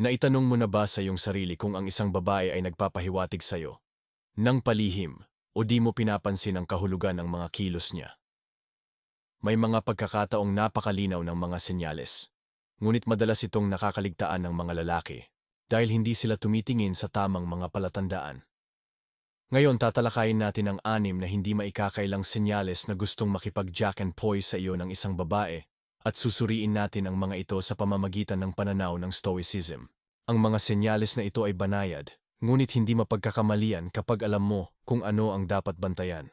Naitanong mo na ba sa iyong sarili kung ang isang babae ay nagpapahiwatig sa iyo? Nang palihim, o di mo pinapansin ang kahulugan ng mga kilos niya? May mga pagkakataong napakalinaw ng mga senyales. Ngunit madalas itong nakakaligtaan ng mga lalaki dahil hindi sila tumitingin sa tamang mga palatandaan. Ngayon tatalakayin natin ang anim na hindi maikakailang senyales na gustong makipag-jack and poise sa iyo ng isang babae at susuriin natin ang mga ito sa pamamagitan ng pananaw ng Stoicism. Ang mga senyales na ito ay banayad, ngunit hindi mapagkakamalian kapag alam mo kung ano ang dapat bantayan.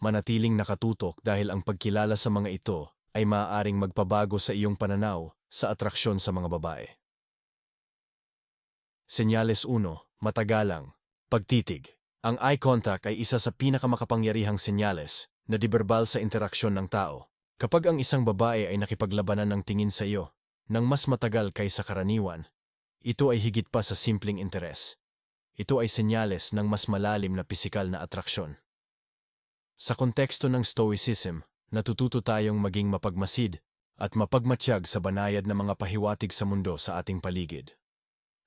Manatiling nakatutok dahil ang pagkilala sa mga ito ay maaaring magpabago sa iyong pananaw sa atraksyon sa mga babae. Senyales 1. Matagalang. Pagtitig. Ang eye contact ay isa sa pinakamakapangyarihang senyales na diverbal sa interaksyon ng tao. Kapag ang isang babae ay nakipaglabanan ng tingin sa iyo nang mas matagal kaysa karaniwan, ito ay higit pa sa simpleng interes. Ito ay senyales ng mas malalim na pisikal na atraksyon. Sa konteksto ng Stoicism, natututo tayong maging mapagmasid at mapagmatsyag sa banayad na mga pahiwatig sa mundo sa ating paligid.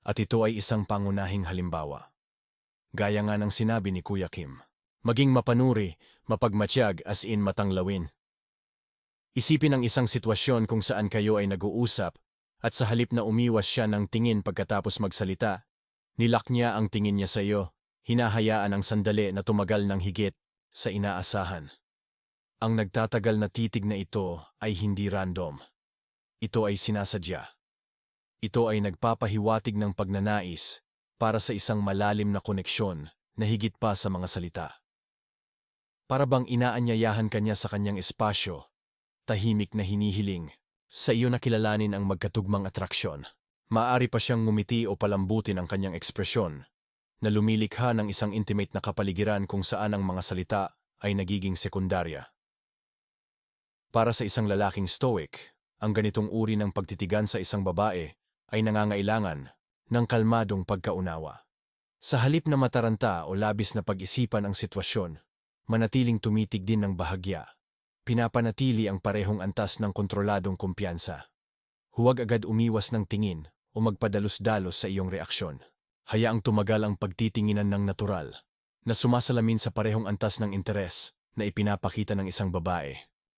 At ito ay isang pangunahing halimbawa. Gaya nga ng sinabi ni Kuya Kim, maging mapanuri, mapagmatsyag as in matanglawin. Isipin ang isang sitwasyon kung saan kayo ay nag-uusap at sa halip na umiwas siya ng tingin pagkatapos magsalita, nilak niya ang tingin niya sa iyo, hinahayaan ang sandali na tumagal ng higit sa inaasahan. Ang nagtatagal na titig na ito ay hindi random. Ito ay sinasadya. Ito ay nagpapahiwatig ng pagnanais para sa isang malalim na koneksyon na higit pa sa mga salita. Para bang inaanyayahan kanya sa kanyang espasyo tahimik na hinihiling. Sa iyo na kilalanin ang magkatugmang atraksyon. Maari pa siyang ngumiti o palambutin ang kanyang ekspresyon, na lumilikha ng isang intimate na kapaligiran kung saan ang mga salita ay nagiging sekundarya. Para sa isang lalaking stoic, ang ganitong uri ng pagtitigan sa isang babae ay nangangailangan ng kalmadong pagkaunawa. Sa halip na mataranta o labis na pag-isipan ang sitwasyon, manatiling tumitig din ng bahagya pinapanatili ang parehong antas ng kontroladong kumpiyansa. Huwag agad umiwas ng tingin o magpadalos-dalos sa iyong reaksyon. Hayaang tumagal ang pagtitinginan ng natural, na sumasalamin sa parehong antas ng interes na ipinapakita ng isang babae.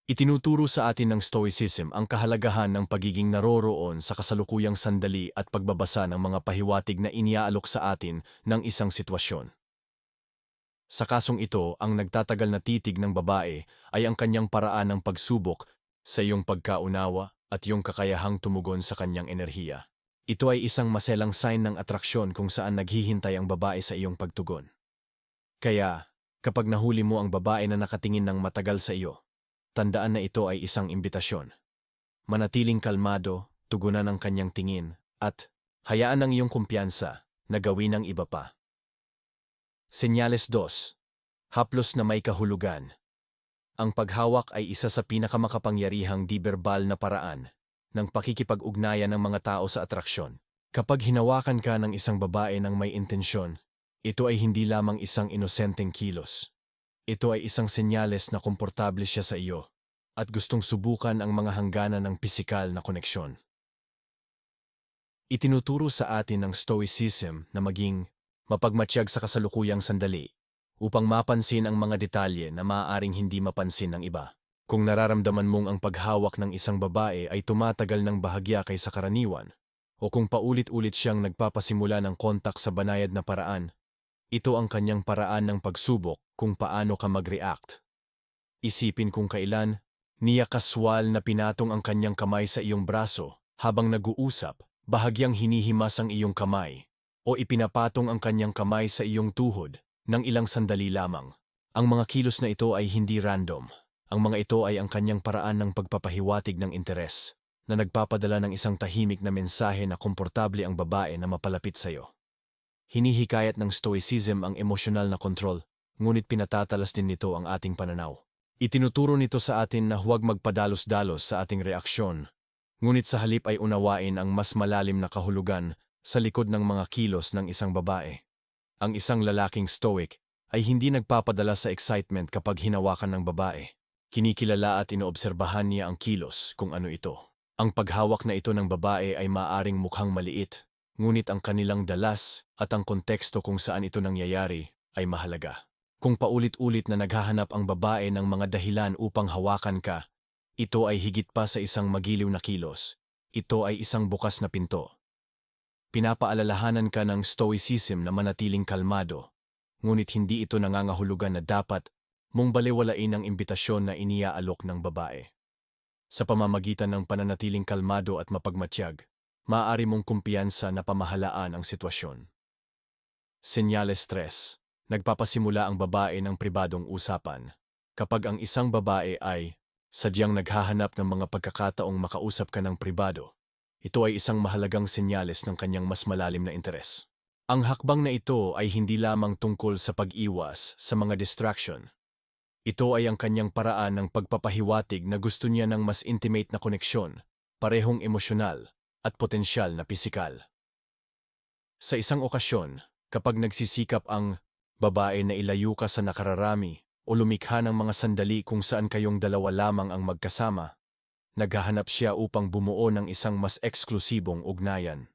Itinuturo sa atin ng Stoicism ang kahalagahan ng pagiging naroroon sa kasalukuyang sandali at pagbabasa ng mga pahiwatig na iniaalok sa atin ng isang sitwasyon. Sa kasong ito, ang nagtatagal na titig ng babae ay ang kanyang paraan ng pagsubok sa iyong pagkaunawa at iyong kakayahang tumugon sa kanyang enerhiya. Ito ay isang maselang sign ng atraksyon kung saan naghihintay ang babae sa iyong pagtugon. Kaya, kapag nahuli mo ang babae na nakatingin ng matagal sa iyo, tandaan na ito ay isang imbitasyon. Manatiling kalmado, tugunan ang kanyang tingin, at hayaan ang iyong kumpiyansa na gawin ang iba pa. Senyales 2. Haplos na may kahulugan. Ang paghawak ay isa sa pinakamakapangyarihang di-verbal na paraan ng pakikipag-ugnayan ng mga tao sa atraksyon. Kapag hinawakan ka ng isang babae ng may intensyon, ito ay hindi lamang isang inosenteng kilos. Ito ay isang senyales na komportable siya sa iyo at gustong subukan ang mga hangganan ng pisikal na koneksyon. Itinuturo sa atin ng Stoicism na maging mapagmatsyag sa kasalukuyang sandali upang mapansin ang mga detalye na maaaring hindi mapansin ng iba. Kung nararamdaman mong ang paghawak ng isang babae ay tumatagal ng bahagya kaysa karaniwan, o kung paulit-ulit siyang nagpapasimula ng kontak sa banayad na paraan, ito ang kanyang paraan ng pagsubok kung paano ka mag-react. Isipin kung kailan, niya kaswal na pinatong ang kanyang kamay sa iyong braso habang nag-uusap, bahagyang hinihimas ang iyong kamay o ipinapatong ang kanyang kamay sa iyong tuhod ng ilang sandali lamang. Ang mga kilos na ito ay hindi random. Ang mga ito ay ang kanyang paraan ng pagpapahiwatig ng interes na nagpapadala ng isang tahimik na mensahe na komportable ang babae na mapalapit sa iyo. Hinihikayat ng Stoicism ang emosyonal na kontrol, ngunit pinatatalas din nito ang ating pananaw. Itinuturo nito sa atin na huwag magpadalos-dalos sa ating reaksyon, ngunit sa halip ay unawain ang mas malalim na kahulugan sa likod ng mga kilos ng isang babae. Ang isang lalaking stoic ay hindi nagpapadala sa excitement kapag hinawakan ng babae. Kinikilala at inoobserbahan niya ang kilos kung ano ito. Ang paghawak na ito ng babae ay maaring mukhang maliit, ngunit ang kanilang dalas at ang konteksto kung saan ito nangyayari ay mahalaga. Kung paulit-ulit na naghahanap ang babae ng mga dahilan upang hawakan ka, ito ay higit pa sa isang magiliw na kilos. Ito ay isang bukas na pinto. Pinapaalalahanan ka ng stoicism na manatiling kalmado, ngunit hindi ito nangangahulugan na dapat mong baliwalain ang imbitasyon na iniaalok ng babae. Sa pamamagitan ng pananatiling kalmado at mapagmatiyag, maaari mong kumpiyansa na pamahalaan ang sitwasyon. Senyales stress nagpapasimula ang babae ng pribadong usapan. Kapag ang isang babae ay sadyang naghahanap ng mga pagkakataong makausap ka ng pribado, ito ay isang mahalagang senyales ng kanyang mas malalim na interes. Ang hakbang na ito ay hindi lamang tungkol sa pag-iwas sa mga distraction. Ito ay ang kanyang paraan ng pagpapahiwatig na gusto niya ng mas intimate na koneksyon, parehong emosyonal at potensyal na pisikal. Sa isang okasyon, kapag nagsisikap ang babae na ilayo ka sa nakararami o lumikha ng mga sandali kung saan kayong dalawa lamang ang magkasama, naghahanap siya upang bumuo ng isang mas eksklusibong ugnayan.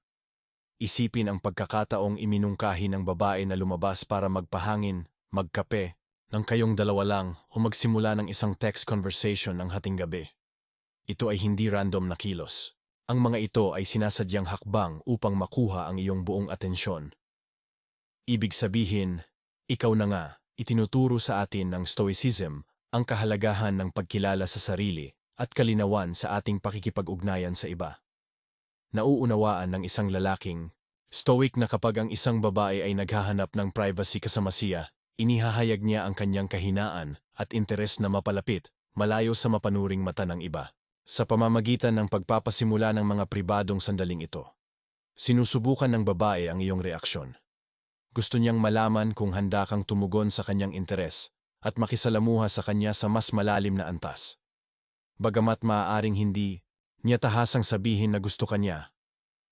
Isipin ang pagkakataong iminungkahi ng babae na lumabas para magpahangin, magkape, ng kayong dalawa lang o magsimula ng isang text conversation ng hating gabi. Ito ay hindi random na kilos. Ang mga ito ay sinasadyang hakbang upang makuha ang iyong buong atensyon. Ibig sabihin, ikaw na nga, itinuturo sa atin ng Stoicism ang kahalagahan ng pagkilala sa sarili at kalinawan sa ating pakikipag-ugnayan sa iba. Nauunawaan ng isang lalaking, stoic na kapag ang isang babae ay naghahanap ng privacy kasama siya, inihahayag niya ang kanyang kahinaan at interes na mapalapit, malayo sa mapanuring mata ng iba. Sa pamamagitan ng pagpapasimula ng mga pribadong sandaling ito, sinusubukan ng babae ang iyong reaksyon. Gusto niyang malaman kung handa kang tumugon sa kanyang interes at makisalamuha sa kanya sa mas malalim na antas. Bagamat maaaring hindi niya tahasang sabihin na gusto kanya,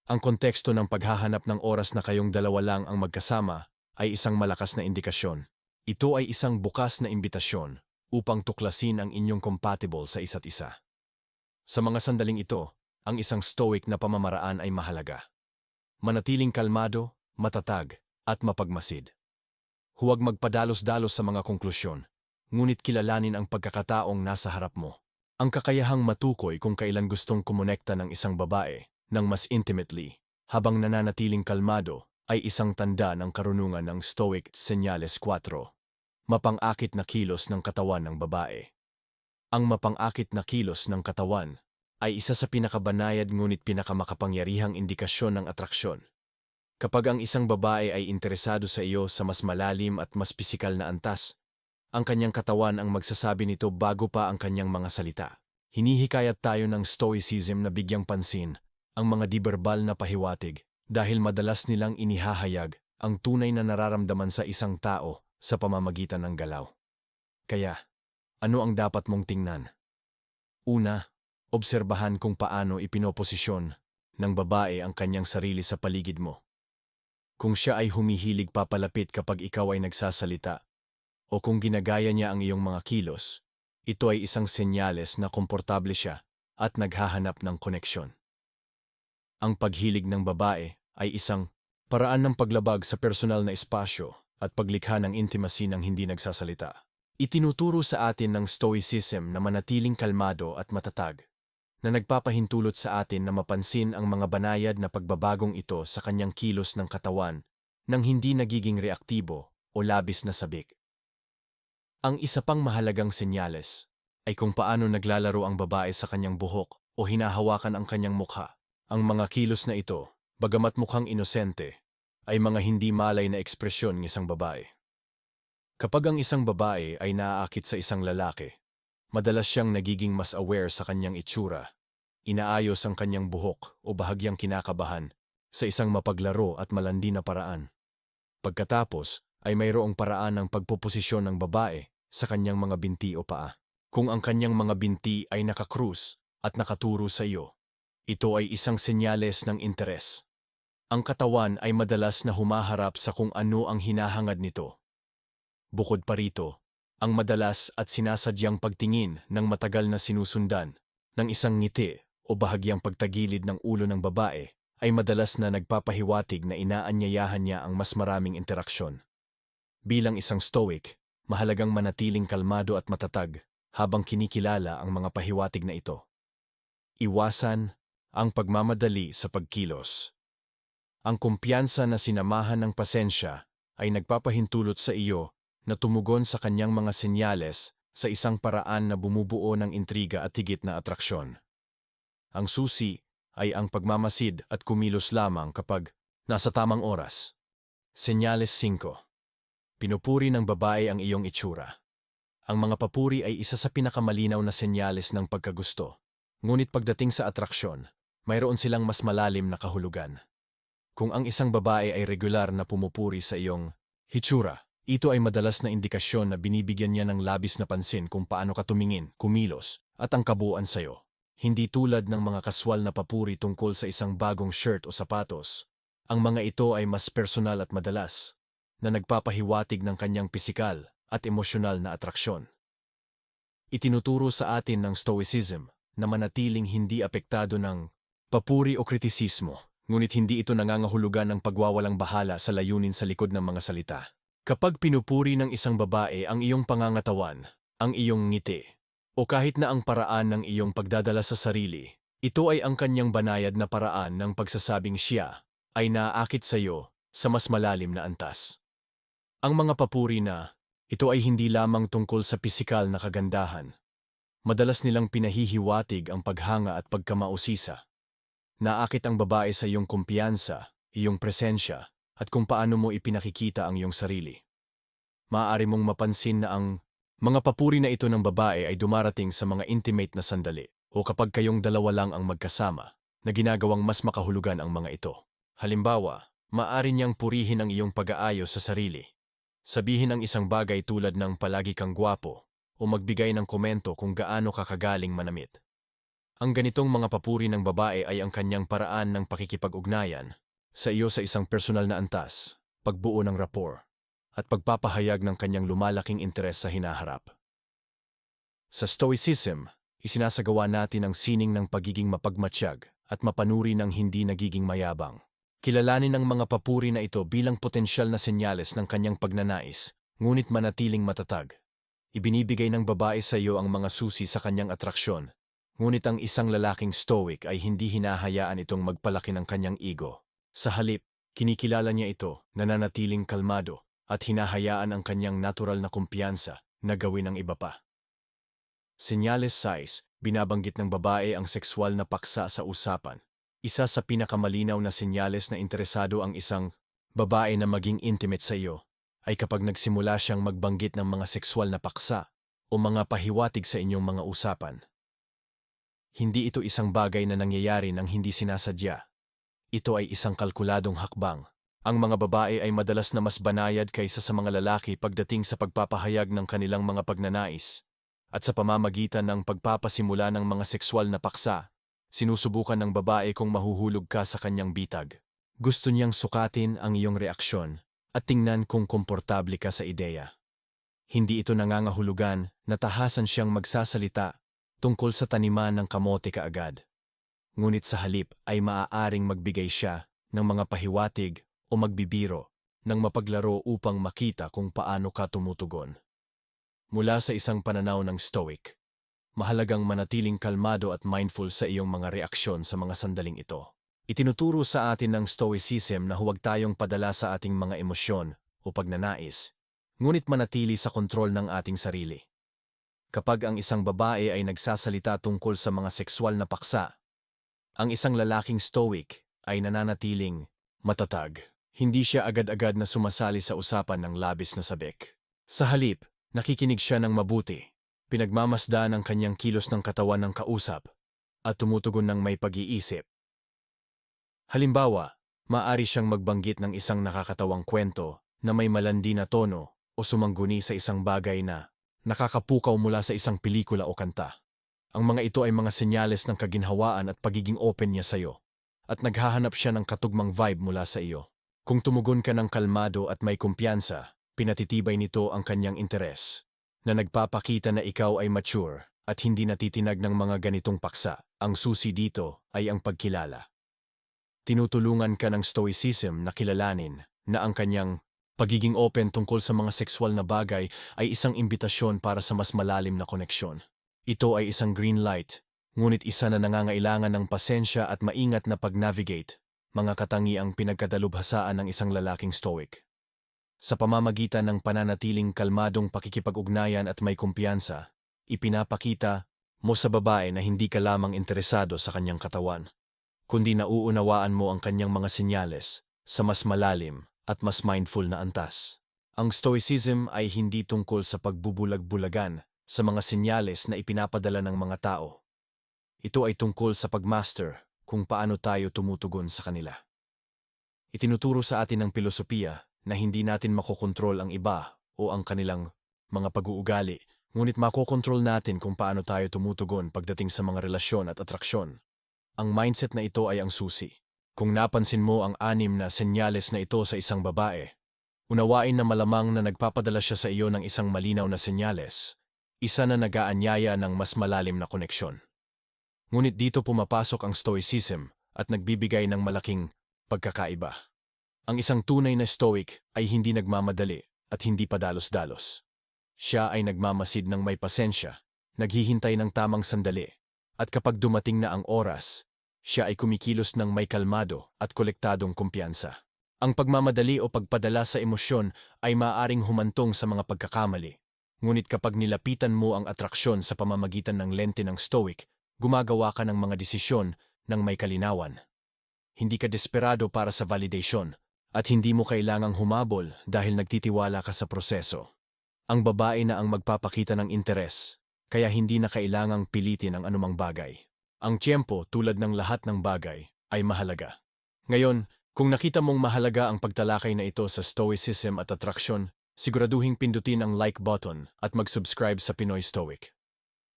ang konteksto ng paghahanap ng oras na kayong dalawa lang ang magkasama ay isang malakas na indikasyon. Ito ay isang bukas na imbitasyon upang tuklasin ang inyong compatible sa isa't isa. Sa mga sandaling ito, ang isang stoic na pamamaraan ay mahalaga. Manatiling kalmado, matatag, at mapagmasid. Huwag magpadalos-dalos sa mga konklusyon, ngunit kilalanin ang pagkakataong nasa harap mo. Ang kakayahang matukoy kung kailan gustong kumonekta ng isang babae ng mas intimately habang nananatiling kalmado ay isang tanda ng karunungan ng Stoic Senyales 4. Mapang-akit na kilos ng katawan ng babae. Ang mapang-akit na kilos ng katawan ay isa sa pinakabanayad ngunit pinakamakapangyarihang indikasyon ng atraksyon. Kapag ang isang babae ay interesado sa iyo sa mas malalim at mas pisikal na antas, ang kanyang katawan ang magsasabi nito bago pa ang kanyang mga salita. Hinihikayat tayo ng stoicism na bigyang pansin ang mga diberbal na pahiwatig dahil madalas nilang inihahayag ang tunay na nararamdaman sa isang tao sa pamamagitan ng galaw. Kaya, ano ang dapat mong tingnan? Una, obserbahan kung paano ipinoposisyon ng babae ang kanyang sarili sa paligid mo kung siya ay humihilig papalapit kapag ikaw ay nagsasalita, o kung ginagaya niya ang iyong mga kilos, ito ay isang senyales na komportable siya at naghahanap ng koneksyon. Ang paghilig ng babae ay isang paraan ng paglabag sa personal na espasyo at paglikha ng intimacy ng hindi nagsasalita. Itinuturo sa atin ng stoicism na manatiling kalmado at matatag na nagpapahintulot sa atin na mapansin ang mga banayad na pagbabagong ito sa kanyang kilos ng katawan nang hindi nagiging reaktibo o labis na sabik. Ang isa pang mahalagang senyales ay kung paano naglalaro ang babae sa kanyang buhok o hinahawakan ang kanyang mukha. Ang mga kilos na ito, bagamat mukhang inosente, ay mga hindi malay na ekspresyon ng isang babae. Kapag ang isang babae ay naaakit sa isang lalaki, Madalas siyang nagiging mas aware sa kanyang itsura. Inaayos ang kanyang buhok o bahagyang kinakabahan sa isang mapaglaro at malandi na paraan. Pagkatapos ay mayroong paraan ng pagpoposisyon ng babae sa kanyang mga binti o paa. Kung ang kanyang mga binti ay nakakrus at nakaturo sa iyo, ito ay isang senyales ng interes. Ang katawan ay madalas na humaharap sa kung ano ang hinahangad nito. Bukod pa rito, ang madalas at sinasadyang pagtingin ng matagal na sinusundan ng isang ngiti o bahagyang pagtagilid ng ulo ng babae ay madalas na nagpapahiwatig na inaanyayahan niya ang mas maraming interaksyon. Bilang isang stoic, mahalagang manatiling kalmado at matatag habang kinikilala ang mga pahiwatig na ito. Iwasan ang pagmamadali sa pagkilos. Ang kumpiyansa na sinamahan ng pasensya ay nagpapahintulot sa iyo na tumugon sa kanyang mga senyales sa isang paraan na bumubuo ng intriga at higit na atraksyon. Ang susi ay ang pagmamasid at kumilos lamang kapag nasa tamang oras. Senyales 5. Pinupuri ng babae ang iyong itsura. Ang mga papuri ay isa sa pinakamalinaw na senyales ng pagkagusto. Ngunit pagdating sa atraksyon, mayroon silang mas malalim na kahulugan. Kung ang isang babae ay regular na pumupuri sa iyong hitsura, ito ay madalas na indikasyon na binibigyan niya ng labis na pansin kung paano ka tumingin, kumilos, at ang kabuuan sa'yo. Hindi tulad ng mga kaswal na papuri tungkol sa isang bagong shirt o sapatos. Ang mga ito ay mas personal at madalas, na nagpapahiwatig ng kanyang pisikal at emosyonal na atraksyon. Itinuturo sa atin ng Stoicism na manatiling hindi apektado ng papuri o kritisismo ngunit hindi ito nangangahulugan ng pagwawalang bahala sa layunin sa likod ng mga salita. Kapag pinupuri ng isang babae ang iyong pangangatawan, ang iyong ngiti, o kahit na ang paraan ng iyong pagdadala sa sarili, ito ay ang kanyang banayad na paraan ng pagsasabing siya ay naaakit sa iyo sa mas malalim na antas. Ang mga papuri na, ito ay hindi lamang tungkol sa pisikal na kagandahan. Madalas nilang pinahihiwatig ang paghanga at pagkamausisa. Naakit ang babae sa iyong kumpiyansa, iyong presensya, at kung paano mo ipinakikita ang iyong sarili. Maaari mong mapansin na ang mga papuri na ito ng babae ay dumarating sa mga intimate na sandali o kapag kayong dalawa lang ang magkasama na ginagawang mas makahulugan ang mga ito. Halimbawa, maaari niyang purihin ang iyong pag-aayos sa sarili. Sabihin ang isang bagay tulad ng palagi kang gwapo o magbigay ng komento kung gaano kakagaling manamit. Ang ganitong mga papuri ng babae ay ang kanyang paraan ng pakikipag-ugnayan sa iyo sa isang personal na antas, pagbuo ng rapport, at pagpapahayag ng kanyang lumalaking interes sa hinaharap. Sa Stoicism, isinasagawa natin ang sining ng pagiging mapagmatsyag at mapanuri ng hindi nagiging mayabang. Kilalanin ang mga papuri na ito bilang potensyal na senyales ng kanyang pagnanais, ngunit manatiling matatag. Ibinibigay ng babae sa iyo ang mga susi sa kanyang atraksyon Ngunit ang isang lalaking stoic ay hindi hinahayaan itong magpalaki ng kanyang ego. Sa halip, kinikilala niya ito, nananatiling kalmado, at hinahayaan ang kanyang natural na kumpiyansa na gawin ang iba pa. Senyales 6, binabanggit ng babae ang sexual na paksa sa usapan. Isa sa pinakamalinaw na senyales na interesado ang isang babae na maging intimate sa iyo ay kapag nagsimula siyang magbanggit ng mga sexual na paksa o mga pahiwatig sa inyong mga usapan. Hindi ito isang bagay na nangyayari nang hindi sinasadya. Ito ay isang kalkuladong hakbang. Ang mga babae ay madalas na mas banayad kaysa sa mga lalaki pagdating sa pagpapahayag ng kanilang mga pagnanais. At sa pamamagitan ng pagpapasimula ng mga sexual na paksa, sinusubukan ng babae kung mahuhulog ka sa kanyang bitag. Gusto niyang sukatin ang iyong reaksyon at tingnan kung komportable ka sa ideya. Hindi ito nangangahulugan na tahasan siyang magsasalita tungkol sa taniman ng kamote kaagad. Ngunit sa halip ay maaaring magbigay siya ng mga pahiwatig o magbibiro ng mapaglaro upang makita kung paano ka tumutugon. Mula sa isang pananaw ng Stoic, mahalagang manatiling kalmado at mindful sa iyong mga reaksyon sa mga sandaling ito. Itinuturo sa atin ng Stoicism na huwag tayong padala sa ating mga emosyon o pagnanais, ngunit manatili sa kontrol ng ating sarili kapag ang isang babae ay nagsasalita tungkol sa mga sexual na paksa. Ang isang lalaking stoic ay nananatiling matatag. Hindi siya agad-agad na sumasali sa usapan ng labis na sabik. Sa halip, nakikinig siya ng mabuti, pinagmamasdaan ang kanyang kilos ng katawan ng kausap, at tumutugon ng may pag-iisip. Halimbawa, maaari siyang magbanggit ng isang nakakatawang kwento na may malandi na tono o sumangguni sa isang bagay na nakakapukaw mula sa isang pelikula o kanta. Ang mga ito ay mga senyales ng kaginhawaan at pagiging open niya sa iyo, at naghahanap siya ng katugmang vibe mula sa iyo. Kung tumugon ka ng kalmado at may kumpiyansa, pinatitibay nito ang kanyang interes, na nagpapakita na ikaw ay mature at hindi natitinag ng mga ganitong paksa. Ang susi dito ay ang pagkilala. tinutulungan ka ng stoicism na kilalanin na ang kanyang pagiging open tungkol sa mga sexual na bagay ay isang imbitasyon para sa mas malalim na koneksyon. Ito ay isang green light, ngunit isa na nangangailangan ng pasensya at maingat na pag-navigate, mga katangiang pinagkadalubhasaan ng isang lalaking stoic. Sa pamamagitan ng pananatiling kalmadong pakikipag-ugnayan at may kumpiyansa, ipinapakita mo sa babae na hindi ka lamang interesado sa kanyang katawan, kundi nauunawaan mo ang kanyang mga senyales sa mas malalim at mas mindful na antas. Ang stoicism ay hindi tungkol sa pagbubulag-bulagan sa mga senyales na ipinapadala ng mga tao. Ito ay tungkol sa pagmaster kung paano tayo tumutugon sa kanila. Itinuturo sa atin ng pilosopiya na hindi natin makokontrol ang iba o ang kanilang mga pag-uugali, ngunit makokontrol natin kung paano tayo tumutugon pagdating sa mga relasyon at atraksyon. Ang mindset na ito ay ang susi. Kung napansin mo ang anim na senyales na ito sa isang babae, unawain na malamang na nagpapadala siya sa iyo ng isang malinaw na senyales, isa na nagaanyaya ng mas malalim na koneksyon. Ngunit dito pumapasok ang stoicism at nagbibigay ng malaking pagkakaiba. Ang isang tunay na stoic ay hindi nagmamadali at hindi padalos-dalos. Siya ay nagmamasid ng may pasensya, naghihintay ng tamang sandali, at kapag dumating na ang oras, siya ay kumikilos ng may kalmado at kolektadong kumpiyansa. Ang pagmamadali o pagpadala sa emosyon ay maaaring humantong sa mga pagkakamali. Ngunit kapag nilapitan mo ang atraksyon sa pamamagitan ng lente ng stoic, gumagawa ka ng mga desisyon ng may kalinawan. Hindi ka desperado para sa validation, at hindi mo kailangang humabol dahil nagtitiwala ka sa proseso. Ang babae na ang magpapakita ng interes, kaya hindi na kailangang pilitin ang anumang bagay. Ang tiyempo tulad ng lahat ng bagay ay mahalaga. Ngayon, kung nakita mong mahalaga ang pagtalakay na ito sa stoicism at atraksyon, siguraduhing pindutin ang like button at mag-subscribe sa Pinoy Stoic.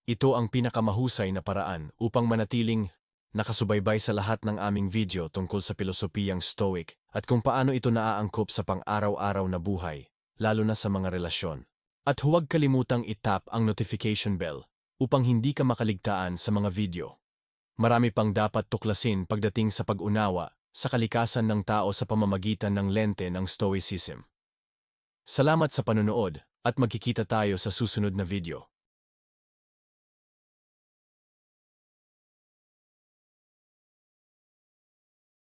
Ito ang pinakamahusay na paraan upang manatiling nakasubaybay sa lahat ng aming video tungkol sa pilosopiyang Stoic at kung paano ito naaangkop sa pang-araw-araw na buhay, lalo na sa mga relasyon. At huwag kalimutang itap ang notification bell upang hindi ka makaligtaan sa mga video. Marami pang dapat tuklasin pagdating sa pag-unawa sa kalikasan ng tao sa pamamagitan ng lente ng Stoicism. Salamat sa panonood at magkikita tayo sa susunod na video.